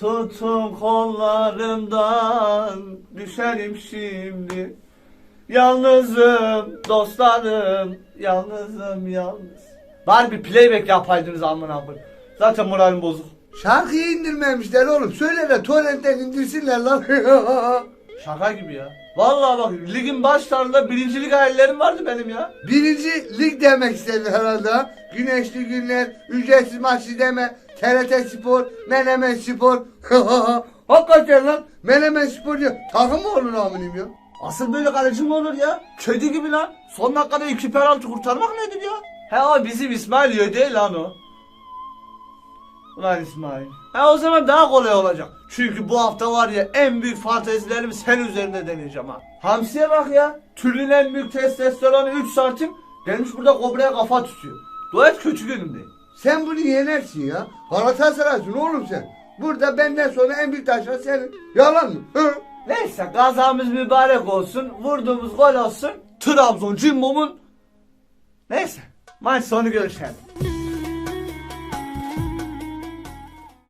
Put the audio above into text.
Tutun kollarımdan düşerim şimdi. Yalnızım dostlarım, yalnızım yalnız. Var bir playback yapaydınız amına koyayım. Zaten moralim bozuk. Şarkıyı indirmemişler oğlum. Söyle de torrentten indirsinler lan. Şaka gibi ya. Vallahi bak ligin başlarında birincilik hayallerim vardı benim ya. Birinci lig demek istedi herhalde. ha. Güneşli günler, ücretsiz maç izleme, TRT Spor, Menemen Spor. Hakikaten lan. Menemen Spor diyor. Takım mı olur aminim ya? Asıl böyle kaleci mi olur ya? Kedi gibi lan. Son dakikada iki penaltı kurtarmak nedir ya? He o bizim İsmail yiyor değil lan o. Ulan İsmail. He o zaman daha kolay olacak. Çünkü bu hafta var ya en büyük fantezilerimi sen üzerinde deneyeceğim ha. Hamsiye bak ya. Türün en büyük testosteronu 3 santim. Gelmiş burada kobraya kafa tutuyor. Dua et kötü günümdeyim. Sen bunu yenersin ya. Galatasaray'sın oğlum sen. Burada benden sonra en büyük taşlar senin. Yalan mı? Hı? Neyse gazamız mübarek olsun. Vurduğumuz gol olsun. Trabzon Cimbom'un Neyse maç sonu görüşelim.